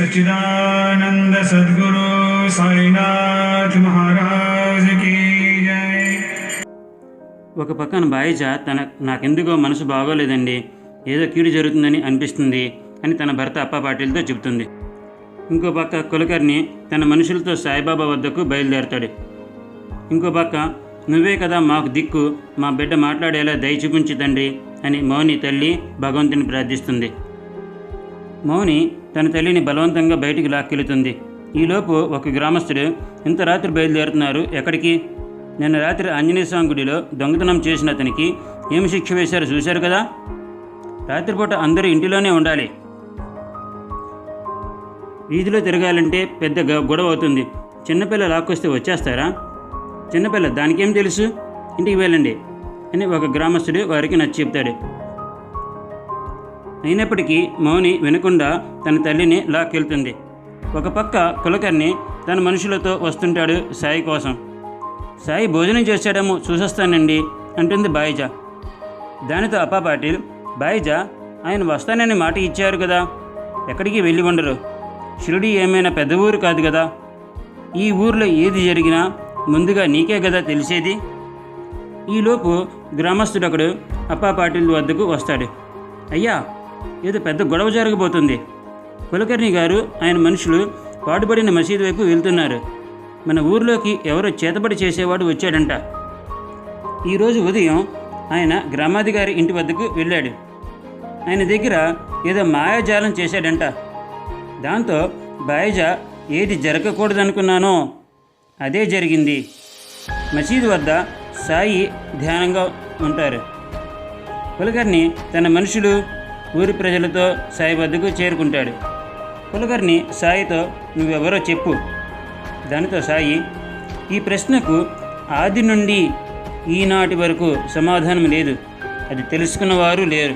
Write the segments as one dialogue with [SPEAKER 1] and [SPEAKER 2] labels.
[SPEAKER 1] सच्चिदानंद सद्गुरु साईनाथ महाराज की जय
[SPEAKER 2] ఒక పక్కన బాయిజ తన నాకెందుకో మనసు బాగోలేదండి ఏదో కీడు జరుగుతుందని అనిపిస్తుంది అని తన భర్త అప్ప పాటిల్తో చెబుతుంది ఇంకో పక్క కులకర్ణి తన మనుషులతో సాయిబాబా వద్దకు బయలుదేరతాడు ఇంకో పక్క నువ్వే కదా మాకు దిక్కు. మా బిడ్డ మాట్లాడేలా దయ చూపించు తండ్రి అని మౌని తల్లి భగవంతుని ప్రార్థిస్తుంది. మౌని తన తల్లిని బలవంతంగా బయటికి లాక్కెళుతుంది. ఈలోపు ఒక గ్రామస్తుడు ఇంత రాత్రి బయలుదేరుతున్నారు. ఎక్కడికి? నిన్న రాత్రి ఆంజనేయ స్వామి గుడిలో దొంగతనం చేసిన అతనికి ఏమి శిక్ష వేశారో చూశారు కదా? రాత్రిపూట అందరూ ఇంటిలోనే ఉండాలి. వీధిలో తిరగాలంటే పెద్ద గొడవ అవుతుంది. చిన్నపిల్ల లాక్కొస్తే వచ్చేస్తారా? చిన్నపిల్ల దానికేం తెలుసు? ఇంటికి వెళ్ళండి. అని ఒక గ్రామస్తుడు వారికి నచ్చి చెప్తాడు. అయినప్పటికీ మౌని వినకుండా తన తల్లిని లాక్కెళ్తుంది. ఒక పక్క కులకర్ణి తన మనుషులతో వస్తుంటాడు సాయి కోసం. సాయి భోజనం చేశాడేమో చూసొస్తానండి అంటుంది బాయిజా. దానితో అప్పా పాటిల్ బాయిజా ఆయన వస్తానని మాట ఇచ్చారు కదా ఎక్కడికి వెళ్ళి ఉండరు. షిరిడి ఏమైనా పెద్ద ఊరు కాదు కదా. ఈ ఊర్లో ఏది జరిగినా ముందుగా నీకే కదా తెలిసేది? ఈలోపు గ్రామస్తుడు ఒకడు అప్పా పాటిల్ వద్దకు వస్తాడు. అయ్యా ఏదో పెద్ద గొడవ జరగబోతుంది. కులకర్ణి గారు ఆయన మనుషులు పాటుపడిన మసీదు వైపు వెళ్తున్నారు. మన ఊర్లోకి ఎవరో చేతబడి చేసేవాడు వచ్చాడంట. ఈరోజు ఉదయం ఆయన గ్రామాధికారి ఇంటి వద్దకు వెళ్ళాడు. ఆయన దగ్గర ఏదో మాయాజాలం చేశాడంట. దాంతో బాయజ ఏది జరగకూడదనుకున్నానో అదే జరిగింది. మసీదు వద్ద సాయి ధ్యానంగా ఉంటారు. కులకర్ణి తన మనుషులు ఊరి ప్రజలతో సాయి వద్దకు చేరుకుంటాడు. కులకర్ణి సాయితో నువ్వెవరో చెప్పు దానితో సాయి ఈ ప్రశ్నకు ఆది నుండి ఈనాటి వరకు సమాధానం లేదు. అది తెలుసుకున్నవారు లేరు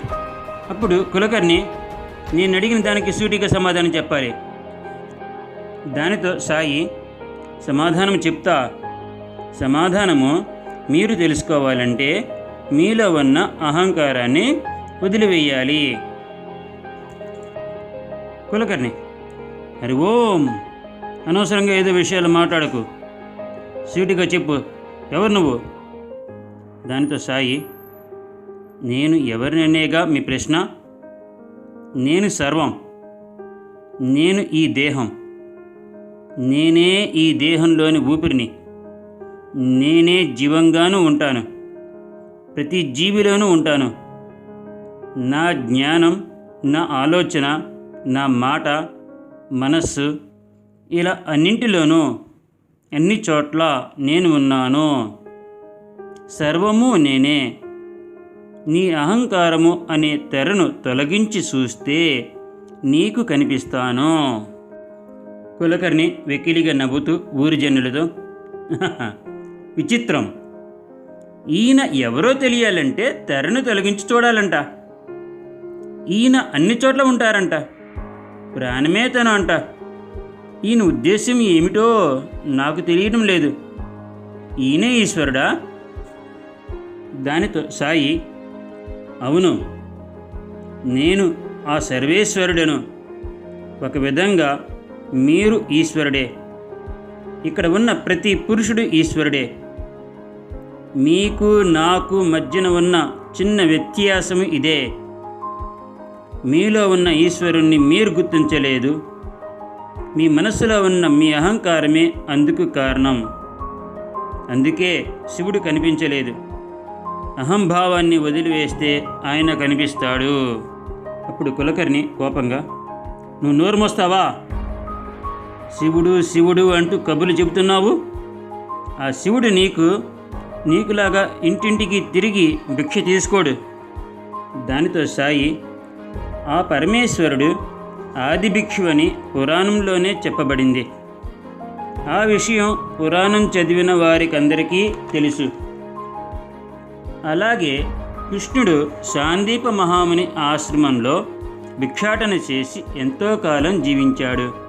[SPEAKER 2] అప్పుడు కులకర్ణి నేను అడిగిన దానికి సూటిగా సమాధానం చెప్పాలి దానితో సాయి సమాధానం చెప్తా. సమాధానము మీరు తెలుసుకోవాలంటే మీలో ఉన్న అహంకారాన్ని వదిలివేయాలి. కులకర్ణి హరి ఓం. అనవసరంగా ఏదో విషయాలు మాట్లాడకు. సీటుగా చెప్పు. ఎవరు నువ్వు? దానితో సాయి నేను ఎవరిననేగా మీ ప్రశ్న? నేను సర్వం. నేను ఈ దేహం. నేనే ఈ దేహంలోని ఊపిరిని నేనే జీవంగానూ ఉంటాను ప్రతి జీవిలోనూ ఉంటాను. నా జ్ఞానం నా ఆలోచన నా మాట మనస్సు ఇలా అన్నింటిలోనూ అన్ని చోట్ల నేను ఉన్నాను. సర్వము నేనే. నీ అహంకారము అనే తెరను తొలగించి చూస్తే నీకు కనిపిస్తాను. కులకర్ణి వెకిలిగా నవ్వుతూ ఊరి జనులతో విచిత్రం. ఈయన ఎవరో తెలియాలంటే తెరను తొలగించి చూడాలంట. ఈయన అన్ని చోట్ల ఉంటారంట. ప్రాణమే తను అంట. ఈయన ఉద్దేశం ఏమిటో నాకు తెలియడం లేదు. ఈయనే ఈశ్వరుడా? దానితో సాయి అవును నేను ఆ సర్వేశ్వరుడను. ఒక విధంగా మీరు ఈశ్వరుడే. ఇక్కడ ఉన్న ప్రతి పురుషుడు ఈశ్వరుడే. మీకు నాకు మధ్యన ఉన్న చిన్న వ్యత్యాసము ఇదే. మీలో ఉన్న ఈశ్వరుణ్ణి మీరు గుర్తించలేదు. మీ మనసులో ఉన్న మీ అహంకారమే అందుకు కారణం. అందుకే శివుడు కనిపించలేదు. అహంభావాన్ని వదిలివేస్తే ఆయన కనిపిస్తాడు. అప్పుడు కులకర్ణి కోపంగా నువ్వు నోరు మోస్తావా? శివుడు శివుడు అంటూ కబుర్లు చెబుతున్నావు? ఆ శివుడు నీకు నీకులాగా ఇంటింటికి తిరిగి భిక్ష తీసుకోడు. దానితో సాయి ఆ పరమేశ్వరుడు ఆది భిక్షు అని పురాణంలోనే చెప్పబడింది. ఆ విషయం పురాణం చదివిన వారికందరికీ తెలుసు. అలాగే కృష్ణుడు శాందీప మహాముని ఆశ్రమంలో భిక్షాటన చేసి ఎంతో కాలం జీవించాడు.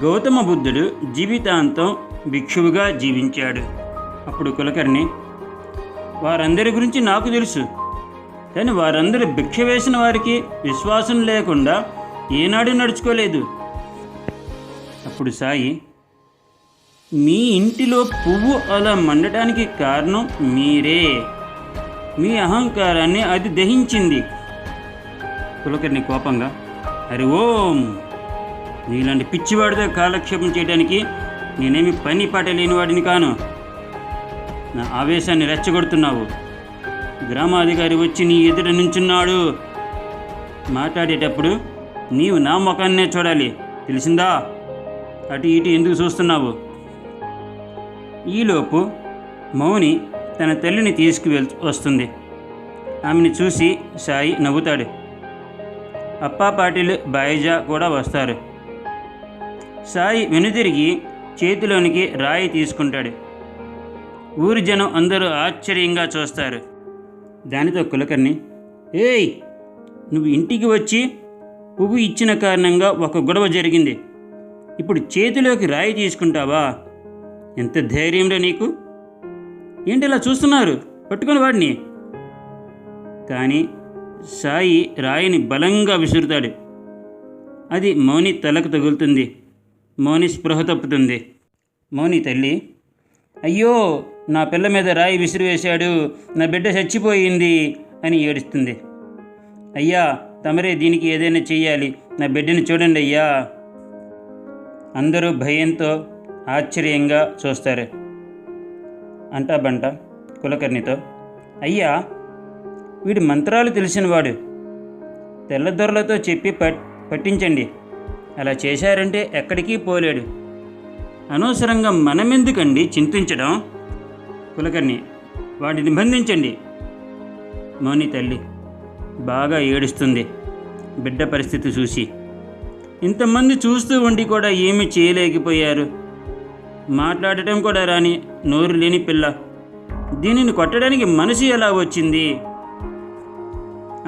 [SPEAKER 2] గౌతమ బుద్ధుడు జీవితాంతం భిక్షువుగా జీవించాడు. అప్పుడు కులకర్ణి వారందరి గురించి నాకు తెలుసు. కానీ వారందరూ భిక్ష వేసిన వారికి విశ్వాసం లేకుండా ఏనాడు నడుచుకోలేదు. అప్పుడు సాయి మీ ఇంటిలో పువ్వు అలా మండటానికి కారణం మీరే. మీ అహంకారాన్ని అది దహించింది. కులకర్ణి కోపంగా హరి ఓం. నీలాంటి పిచ్చివాడితో కాలక్షేపం చేయడానికి నేనేమి పని పాట లేనివాడిని కాను. నా ఆవేశాన్ని రెచ్చగొడుతున్నావు. గ్రామాధికారి వచ్చి నీ ఎదుట నుంచున్నాడు. మాట్లాడేటప్పుడు నీవు నా ముఖాన్నే చూడాలి. తెలిసిందా? అటు ఇటు ఎందుకు చూస్తున్నావు? ఈలోపు మౌని తన తల్లిని తీసుకువెళ్ వస్తుంది. ఆమెను చూసి సాయి నవ్వుతాడు. అప్పా పాటిల్ బాయిజా కూడా వస్తారు. సాయి వెనుదిరిగి చేతిలోనికి రాయి తీసుకుంటాడు. ఊరి జనం అందరూ ఆశ్చర్యంగా చూస్తారు. దానితో కులకర్ణి ఏయ్ నువ్వు ఇంటికి వచ్చి పువ్వు ఇచ్చిన కారణంగా ఒక గొడవ జరిగింది. ఇప్పుడు చేతిలోకి రాయి తీసుకుంటావా? ఎంత ధైర్యంలో నీకు. ఏంటి ఇలా చూస్తున్నారు? పట్టుకొని వాడిని. కానీ సాయి రాయిని బలంగా విసురుతాడు. అది మౌని తలకు తగులుతుంది. మౌని స్పృహ తప్పుతుంది. మౌని తల్లి అయ్యో నా పిల్ల మీద రాయి విసిరివేశాడు నా బిడ్డ చచ్చిపోయింది అని ఏడుస్తుంది. అయ్యా తమరే దీనికి ఏదైనా చెయ్యాలి నా బిడ్డని చూడండి అయ్యా. అందరూ భయంతో ఆశ్చర్యంగా చూస్తారు. అంటా బంట కులకర్ణితో అయ్యా వీడి మంత్రాలు తెలిసినవాడు. తెల్లదొరలతో చెప్పి పట్ పట్టించండి. అలా చేశారంటే ఎక్కడికి పోలేడు. అనవసరంగా మనమెందుకండి చింతించడం? కులకర్ణి వాటిని బంధించండి మౌని తల్లి బాగా ఏడుస్తుంది. బిడ్డ పరిస్థితి చూసి. ఇంతమంది చూస్తూ ఉండి కూడా ఏమీ చేయలేకపోయారు? మాట్లాడటం కూడా రాని నోరు లేని పిల్ల. దీనిని కొట్టడానికి మనసు ఎలా వచ్చింది?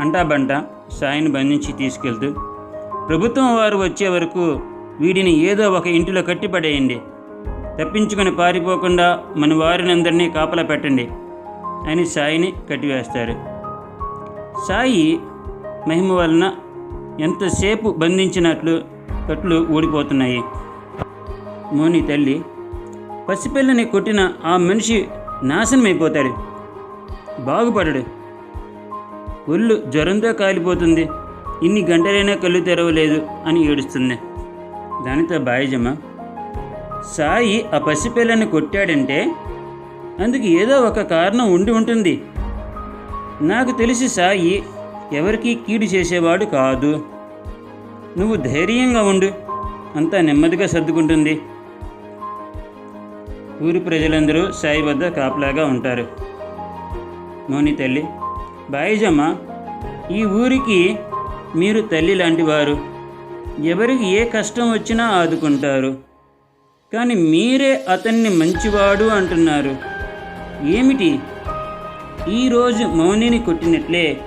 [SPEAKER 2] అంటా బంట సాయిని బంధించి తీసుకెళ్తూ ప్రభుత్వం వారు వచ్చే వరకు వీడిని ఏదో ఒక ఇంటిలో కట్టిపడేయండి. తప్పించుకొని పారిపోకుండా మన వారిని అందరినీ కాపలా పెట్టండి అని సాయిని కట్టివేస్తారు. సాయి మహిమ వలన ఎంతసేపు బంధించినట్లు కట్లు ఊడిపోతున్నాయి. మోని తల్లి పసిపిల్లని కొట్టిన ఆ మనిషి నాశనమైపోతాడు. బాగుపడడు. ఒళ్ళు జ్వరంతో కాలిపోతుంది. ఇన్ని గంటలైనా కళ్ళు తెరవలేదు అని ఏడుస్తుంది. దానితో బాయిజమ్మ సాయి ఆ పసిపిల్లని కొట్టాడంటే? అందుకు ఏదో ఒక కారణం ఉండి ఉంటుంది. నాకు తెలిసి సాయి ఎవరికీ కీడు చేసేవాడు కాదు. నువ్వు ధైర్యంగా ఉండు అంతా నెమ్మదిగా సర్దుకుంటుంది. ఊరి ప్రజలందరూ సాయి వద్ద కాపలాగా ఉంటారు. మౌని తల్లి బాయిజమ్మ ఈ ఊరికి మీరు తల్లి లాంటివారు ఎవరికి ఏ కష్టం వచ్చినా ఆదుకుంటారు. కానీ మీరే అతన్ని మంచివాడు అంటున్నారు. ఏమిటి? ఈరోజు మౌనిని కొట్టినట్లే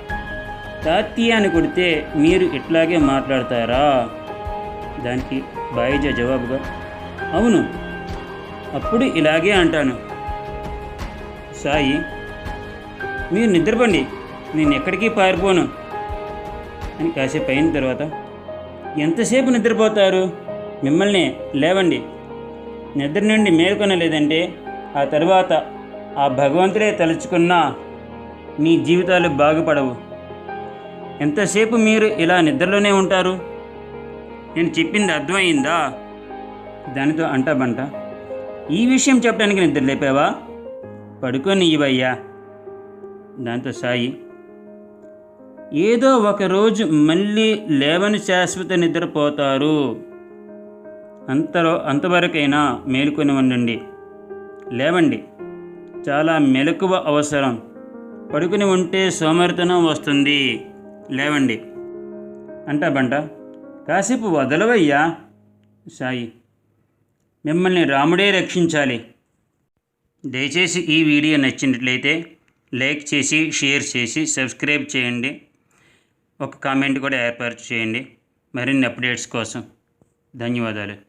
[SPEAKER 2] తాత్యాన్ని కొడితే మీరు ఇట్లాగే మాట్లాడతారా? దానికి బాయిజ జవాబుగా అవును అప్పుడు ఇలాగే అంటాను. సాయి మీరు నిద్రపండి. నేను ఎక్కడికి పారిపోను. అని కాసేపు అయిన తర్వాత ఎంతసేపు నిద్రపోతారు? మిమ్మల్ని లేవండి. నిద్ర నుండి మేల్కొనలేదంటే ఆ తర్వాత ఆ భగవంతుడే తలుచుకున్నా మీ జీవితాలు బాగుపడవు. ఎంతసేపు మీరు ఇలా నిద్రలోనే ఉంటారు? నేను చెప్పింది అర్థమైందా? దానితో అంటాబంట ఈ విషయం చెప్పడానికి నిద్ర లేపావా? పడుకొని ఇవయ్యా దాంతో సాయి ఏదో ఒకరోజు మళ్ళీ లేవని శాశ్వత నిద్రపోతారు. అంతలో అంతవరకైనా మేలుకొని ఉండండి. లేవండి. చాలా మెలకువ అవసరం. పడుకుని ఉంటే సోమరితనం వస్తుంది. లేవండి. అంటా బంట కాసేపు వదలవయ్యా. సాయి మిమ్మల్ని రాముడే రక్షించాలి. దయచేసి ఈ వీడియో నచ్చినట్లయితే లైక్ చేసి షేర్ చేసి సబ్స్క్రైబ్ చేయండి. ఒక కామెంట్ కూడా ఏర్పాటు చేయండి. మరిన్ని అప్డేట్స్ కోసం ధన్యవాదాలు.